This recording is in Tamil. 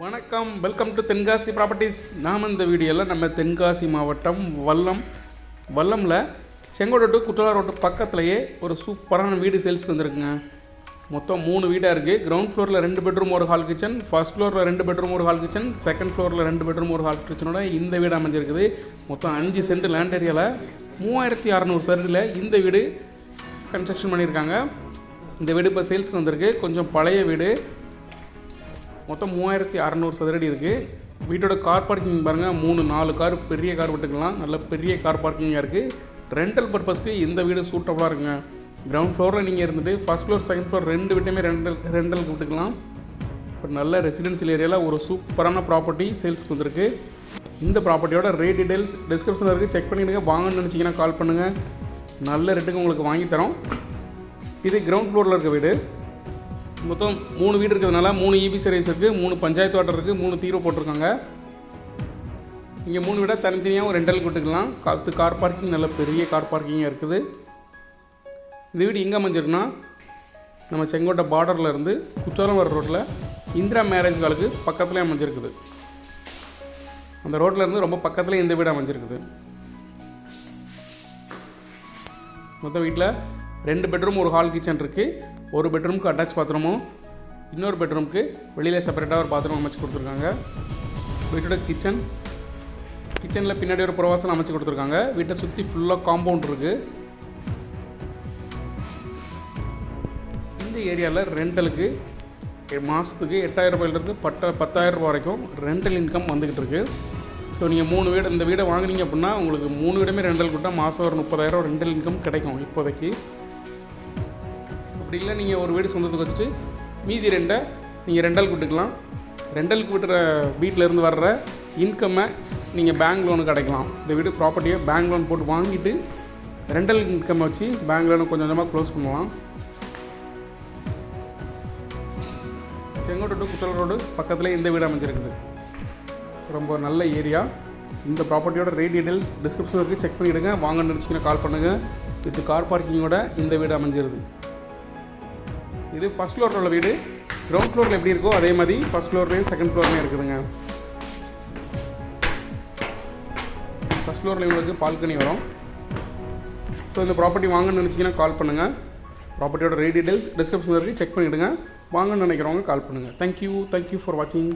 வணக்கம். வெல்கம் டு தென்காசி ப்ராப்பர்ட்டிஸ் நாம் இந்த வீடியோவில் நம்ம தென்காசி மாவட்டம் வல்லம். வல்லமில் செங்கோடு டு குற்றால ரோட்டு பக்கத்துலேயே ஒரு சூப்பரான வீடு சேல்ஸ்க்கு வந்திருக்குங்க. மொத்தம் மூணு வீடாக இருக்குது கிரவுண்ட் ஃப்ளோரில் ரெண்டு பெட்ரூம் ஒரு ஹால் கிச்சன் ஃபர்ஸ்ட் ஃப்ளோரில் ரெண்டு பெட்ரூம் ஒரு ஹால் கிச்சன் செகண்ட் ஃப்ளோரில் ரெண்டு பெட்ரூம் ஒரு ஹால் கிச்சனோட இந்த வீடு அமைஞ்சிருக்குது. மொத்தம் அஞ்சு சென்ட் லேண்ட் ஏரியாவில் மூவாயிரத்தி அறநூறு சதுரில் இந்த வீடு கன்ஸ்ட்ரக்ஷன் பண்ணியிருக்காங்க. இந்த வீடு இப்போ சேல்ஸ்க்கு வந்திருக்கு. கொஞ்சம் பழைய வீடு. மொத்தம் மூவாயிரத்தி அறநூறு சதுரடி இருக்குது வீட்டோட கார் பார்க்கிங் பாருங்கள் மூணு நாலு கார் பெரிய கார் விட்டுக்கலாம். நல்ல பெரிய கார் பார்க்கிங்காக இருக்குது ரெண்டல் பர்பஸ்க்கு இந்த வீடு சூட்டபுளாக இருக்குங்க. கிரவுண்ட் ஃப்ளோரில் நீங்கள் இருந்துட்டு ஃபஸ்ட் ஃப்ளோர் செகண்ட் ஃப்ளோர் ரெண்டு வீட்டுமே ரெண்டல் ரெண்டலுக்கு விட்டுக்கலாம். இப்போ நல்ல ரெசிடென்சியல் ஏரியாவில் ஒரு சூப்பரான ப்ராப்பர்ட்டி சேல்ஸ்க்கு வந்திருக்கு. இந்த ப்ராப்பர்ட்டியோட ரேட் டீடைல்ஸ் டிஸ்கிரிப்ஷனில் இருக்குது செக் பண்ணிவிடுங்க வாங்கன்னு நினச்சிங்கன்னா கால் பண்ணுங்கள் நல்ல ரேட்டுக்கு உங்களுக்கு வாங்கி தரோம். இது கிரவுண்ட் ஃப்ளோரில் இருக்க வீடு. மொத்தம் மூணு வீடு இருக்கிறதுனால மூணு இபிசி சர்வீஸ் இருக்குது மூணு பஞ்சாயத்து வாட்டர் இருக்குது மூணு தீர்வு போட்டிருக்காங்க. இங்கே மூணு வீடாக தனித்தனியாகவும் ரெண்டல் கொடுத்துக்கலாம் காத்து கார் பார்க்கிங் நல்ல பெரிய கார் பார்க்கிங்காக இருக்குது. இந்த வீடு எங்கே அமைஞ்சிருக்குன்னா நம்ம செங்கோட்டை பார்டரில் இருந்து குற்றாலம் வர ரோட்டில் இந்திரா மேரேஜ் காலுக்கு பக்கத்துலேயே அமைஞ்சிருக்குது. அந்த ரோட்டில் இருந்து ரொம்ப பக்கத்துலேயே இந்த வீடு அமைஞ்சிருக்குது. மொத்தம் வீட்டில் ரெண்டு பெட்ரூம் ஒரு ஹால் கிச்சன் இருக்குது ஒரு பெட்ரூமுக்கு அட்டாச் பாத்ரூமும் இன்னொரு பெட்ரூமுக்கு வெளியில் செப்பரேட்டாக ஒரு பாத்ரூம் அமைச்சு கொடுத்துருக்காங்க. வீட்டோட கிச்சன் கிச்சனில் பின்னாடி ஒரு புறவாசல் அமைச்சு கொடுத்துருக்காங்க. வீட்டை சுற்றி ஃபுல்லாக காம்பவுண்ட் இருக்குது இந்த ஏரியாவில் ரெண்டலுக்கு மாதத்துக்கு எட்டாயிரம் ரூபாயிலிருந்து பட்ட பத்தாயிரம் ரூபாய் வரைக்கும் ரெண்டல் இன்கம் வந்துக்கிட்டு இருக்குது ஸோ நீங்கள் மூணு வீடு இந்த வீடை வாங்குனீங்க அப்படின்னா உங்களுக்கு மூணு வீடுமே ரெண்டல் கொடுத்தா மாதம் ஒரு முப்பதாயிரம் ரெண்டல் இன்கம் கிடைக்கும் இப்போதைக்கு. அப்படி இல்லை நீங்கள் ஒரு வீடு சொந்தத்துக்கு வச்சுட்டு மீதி ரெண்டை நீங்கள் ரெண்டல் விட்டுக்கலாம் ரெண்டலுக்கு விட்டுற வீட்டில் இருந்து வர்ற இன்கம்மை நீங்கள் பேங்க் லோனுக்கு கிடைக்கலாம் இந்த வீடு ப்ராப்பர்ட்டியை பேங்க் லோன் போட்டு வாங்கிட்டு ரெண்டல் இன்கம் வச்சு பேங்க் லோனை கொஞ்சம் கொஞ்சமாக க்ளோஸ் பண்ணலாம். செங்கோட்டை டு குற்றல் ரோடு பக்கத்தில் இந்த வீடு அமைஞ்சிருக்குது. ரொம்ப நல்ல ஏரியா இந்த ப்ராப்பர்ட்டியோட ரேட் டீட்டெயில்ஸ் டிஸ்கிரிப்ஷன் இருக்குது செக் பண்ணிவிடுங்க வாங்க நினச்சிங்கன்னா கால் பண்ணுங்கள் வித் கார் பார்க்கிங்கோட இந்த வீடு அமைஞ்சிருது. இது ஃபஸ்ட் ஃப்ளோரில் உள்ள வீடு. கிரவுண்ட் ஃப்ளோரில் எப்படி இருக்கோ அதே மாதிரி ஃபஸ்ட் ஃப்ளோர்லேயும் செகண்ட் ஃப்ளோர்லேயும் இருக்குதுங்க. ஃபஸ்ட் ஃப்ளோரில் உங்களுக்கு பால்கனி வரும். ஸோ இந்த ப்ராப்பர்ட்டி வாங்கன்னு நினச்சிங்கன்னா கால் பண்ணுங்கள் ப்ராப்பர்ட்டியோட ரேட் டீடைல்ஸ் டிஸ்கிரிப்ஷன் இருக்குது செக் பண்ணிவிடுங்க வாங்கன்னு நினைக்கிறவங்க கால் பண்ணுங்கள் தேங்க்யூ தேங்க்யூ ஃபார் வாட்சிங்